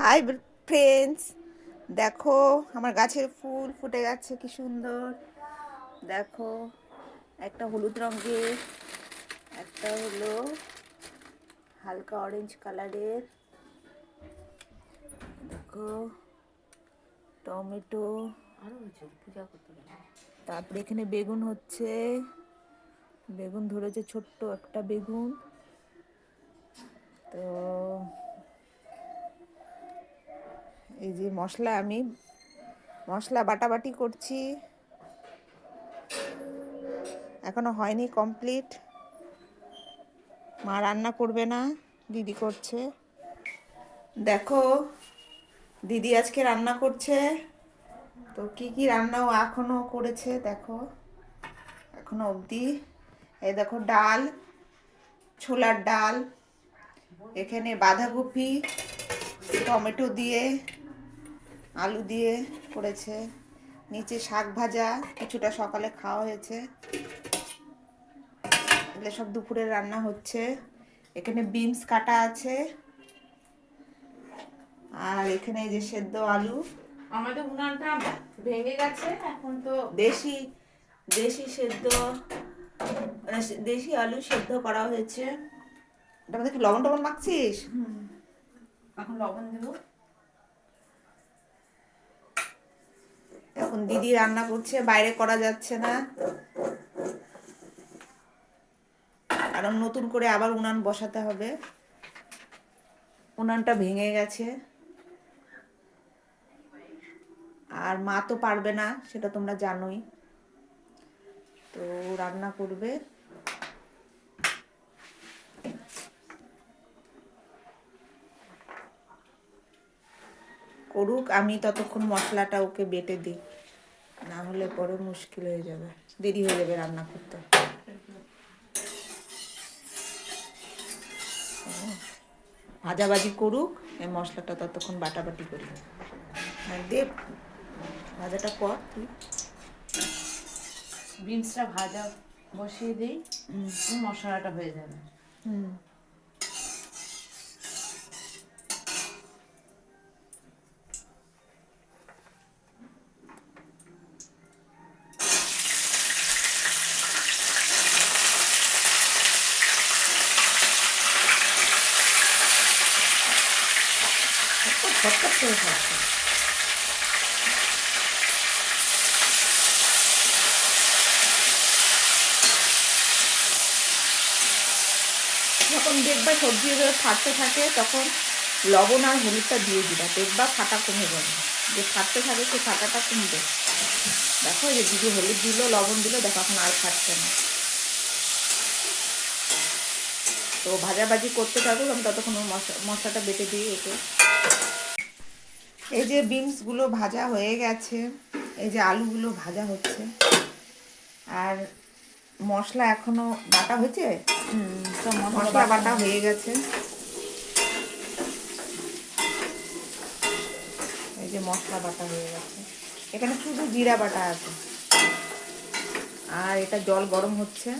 Hi friends দেখো আমার গাছের ফুল ফুটে গেছে কি সুন্দর। দেখো একটা হলুদ রঙের একটা হলো হালকা অরেঞ্জ কালারের দেখো টমেটো। তারপরে এখানে বেগুন হচ্ছে। বেগুন ধরেছে ছোট্ট একটা বেগুন। তো এই যে মশলা আমি, মশলা বাটাবাটি করছি। এখনও হয়নি কমপ্লিট মা রান্না করবে না, দিদি করছে। দেখো, দিদি আজকে রান্না করছে। তো কি কি রান্নাও এখনও করেছে দেখো। এখনও অবধি। এই দেখো ডাল, ছোলার ডাল, এখানে বাঁধাকপি, টমেটো দিয়ে আলু দিয়ে করেছে। নিচে শাক ভাজা কিছুটা সকালে খাওয়া হয়েছে। এগুলো সব দুপুরে রান্না হচ্ছে। এখানে বিনস কাটা আছে। আর এখানে এই যে সেদ্ধ আলু। আমাদের উনানটা ভেঙে গেছে এখন তো দেশি দেশি সেদ্ধ মানে দেশি আলু সেদ্ধ করা হয়েছে। এটা মধ্যে কি লবণ টবণ মাখছিস? এখন লবণ দেবো। এখন দিদি রান্না করছে, বাইরে করা যাচ্ছে না। কারণ নতুন করে আবার উনান বসাতে হবে। উনানটা ভেঙে গেছে। আর মা তো পারবে না, সেটা তোমরা জানোই। তো রান্না করবে। করুক আমি ততক্ষণ মশলাটা ওকে বেটে দিই। না হলে পরে মুশকিল হয়ে যাবে। দেরি হয়ে যাবে রান্না করতে। ভাজাভাজি করুক এই মশলাটা ততক্ষণ বাটাবাটি করি। আর দে ভাজাটা কর তুই। বিনসটা ভাজা বসিয়ে দিই মশলাটা হয়ে যাবে। হুম। যখন দেখবা সবজি এগুলো ফাটতে থাকে, তখন লবণ আর হলুদটা দিয়ে দিবা। দেখবা ফাটা কমে যাবে। যে ফাটতে থাকে সেই ফাটাটা কমবে। দেখো যে দিদি হলুদ দিল, লবণ দিল, দেখো এখন আর ফাটছে না। তো ভাজাভাজি করতে থাকুক আমি ততক্ষণ মশলাটা বেটে দিই ওকে এই যে বিনসগুলো ভাজা হয়ে গেছে এই যে আলুগুলো ভাজা হচ্ছে আর মশলা এখনও বাটা হয়েছে? তো মশলা বাটা হয়ে গেছে। এই যে মশলা বাটা হয়ে গেছে। এখানে শুধু জিরা বাটা আছে। আর এটা জল গরম হচ্ছে।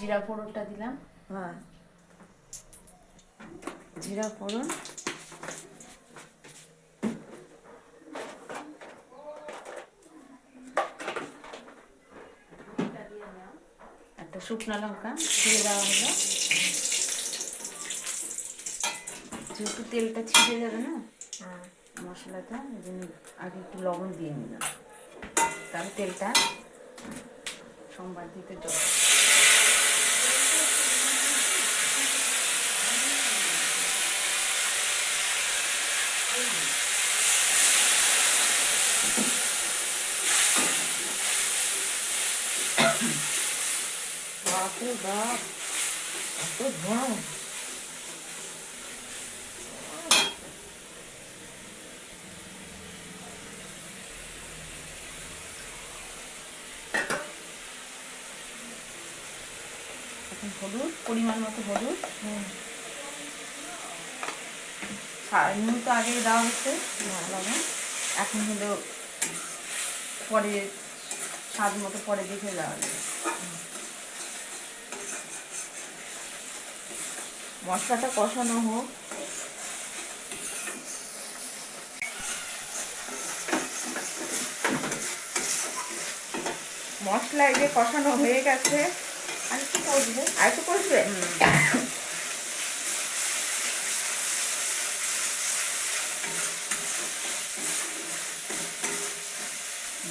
জিরা ফোড়নটা দিলাম। হ্যাঁ। জিরা ফোড়ন। একটা শুকনো লঙ্কা দিয়ে দেওয়া হলো। যেহেতু তেলটা ছিটে যাবে না হ্যাঁ। মশলাটা আগে একটু লবণ দিয়ে নিলাম। তাহলে তেলটা সোমবার দিতে জল হলুদ পরিমাণ মতো হলুদ। নুন তো আগে দেওয়া হচ্ছে লবণ এখন হলো পরে স্বাদ মতো পরে দেখে যাবে মশলাটা কষানো হোক। মশলা এই যে কষানো হয়ে গেছে, আর কি করবে আর একটু কষবে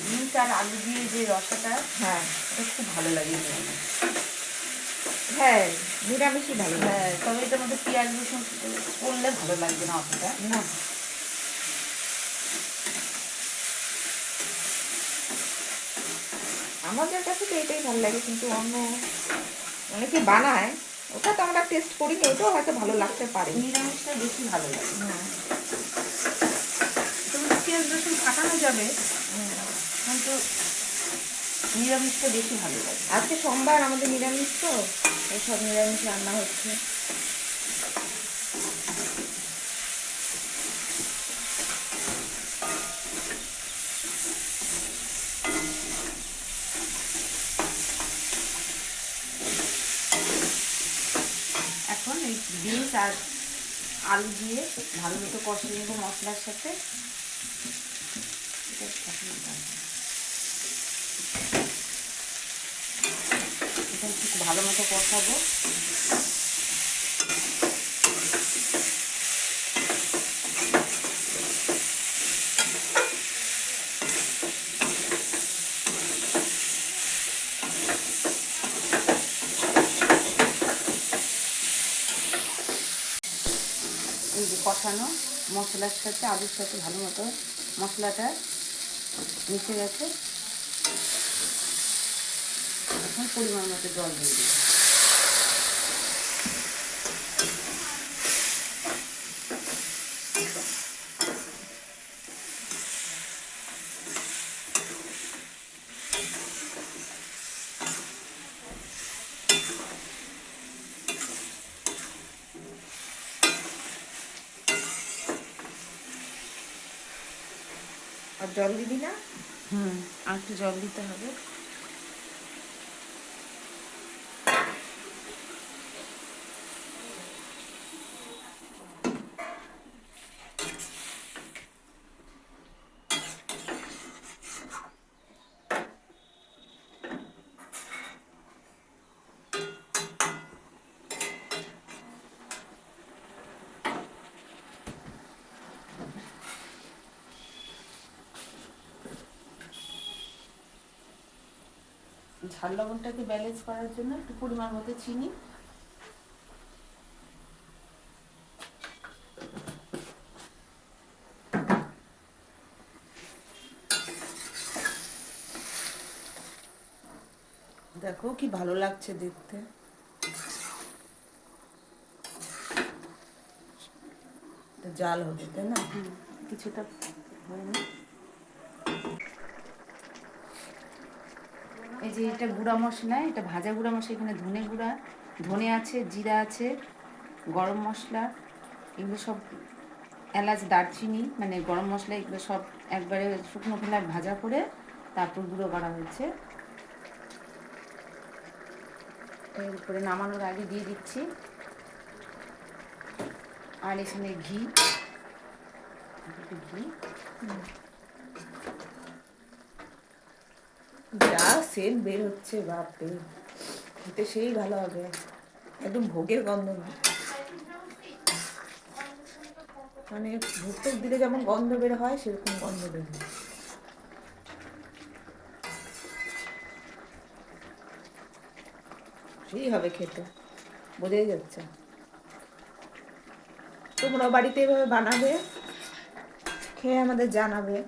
বিনস আর আলু দিয়ে যে রসাটা হ্যাঁ। এটা খুব ভালো লাগে হ্যাঁ নিরামিষই ভালো হ্যাঁ তবে এটার মধ্যে পেঁয়াজ রসুন করলে ভালো লাগবে না অতটা। না। আমাদের কাছে তো এটাই ভালো লাগে কিন্তু অন্য অনেকে বানায় ওটা তো আমরা টেস্ট করি করিনি ওটাও হয়তো ভালো লাগতে পারে। নিরামিষটা বেশি ভালো লাগে। হ্যাঁ। পেঁয়াজ রসুন ফাটানো যাবে। কিন্তু নিরামিষটা বেশি ভালো লাগে। আজকে সোমবার আমাদের নিরামিষ তো সব নিরামিষ রান্না হচ্ছে। এখন এই বিনস আর আলু দিয়ে ভালো মতো কষিয়ে নেব মশলার সাথে এটা কষিয়ে নিতে হবে। এটা একটু ভালো মতো কষাবো। কষানো মশলার সাথে আলুর সাথে ভালো মতো মশলাটা মিশে গেছে। এখন পরিমাণ মতো জল দিয়ে দিই। আর জল দিবি না? হুম, আর একটু জল দিতে হবে। ঝাল লবণটাকে ব্যালেন্স করার জন্য একটু পরিমাণ মতো চিনি। দেখো কি ভালো লাগছে দেখতে। জাল হবে, তাই না? কিছুটা হয়ে এই যে এটা গুঁড়া মশলা এটা ভাজা গুঁড়া মশলা এখানে ধনে গুঁড়া ধনে আছে জিরা আছে গরম মশলা এগুলো সব এলাচ দারচিনি মানে গরম মশলা এগুলো সব একবারে শুকনো খোলায় ভাজা করে তারপর গুঁড়ো করা হয়েছে। এর উপরে নামানোর আগে দিয়ে দিচ্ছি। আর এখানে ঘি। ঘি। যা সেন্ট বের হচ্ছে, বাপরে। খেতে সেই ভালো হবে। একদম ভোগের গন্ধ মানে ভোগ দিলে যেমন গন্ধ বের হয়, সেরকম গন্ধ বের হয়। সেই হবে খেতে। বোঝাই যাচ্ছে। তোমরা বাড়িতে এভাবে বানাবে, খেয়ে আমাদের জানাবে।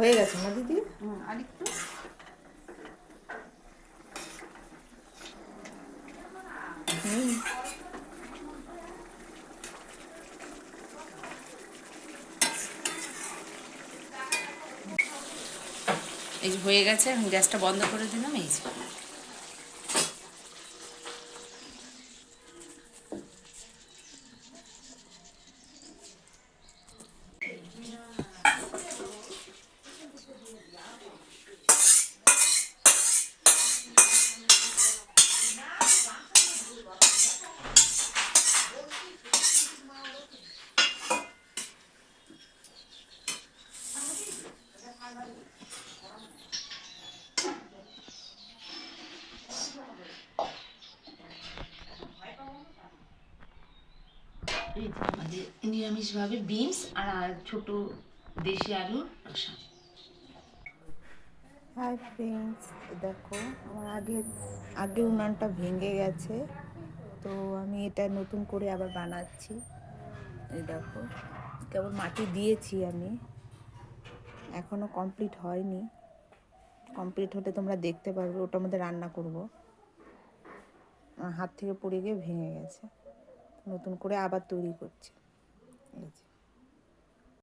হয়ে গেছে না, দিদি? আরেকটু। এই যে হয়ে গেছে, আমি গ্যাসটা বন্ধ করে দিলাম, এই যে। নিরামিষভাবে বিনস আর ছোট দেশি আলুর রসা। হাই ফ্রেন্ডস, দেখো আমার আগে আগে উনানটা ভেঙে গেছে, তো আমি এটা নতুন করে আবার বানাচ্ছি। এই দেখো কেবল মাটি দিয়েছি আমি এখনও কমপ্লিট হয়নি। কমপ্লিট হলে তোমরা দেখতে পারবে ওটার মধ্যে রান্না করব। হাত থেকে পড়ে গিয়ে ভেঙে গেছে, নতুন করে আবার তৈরি করছি। এই যে।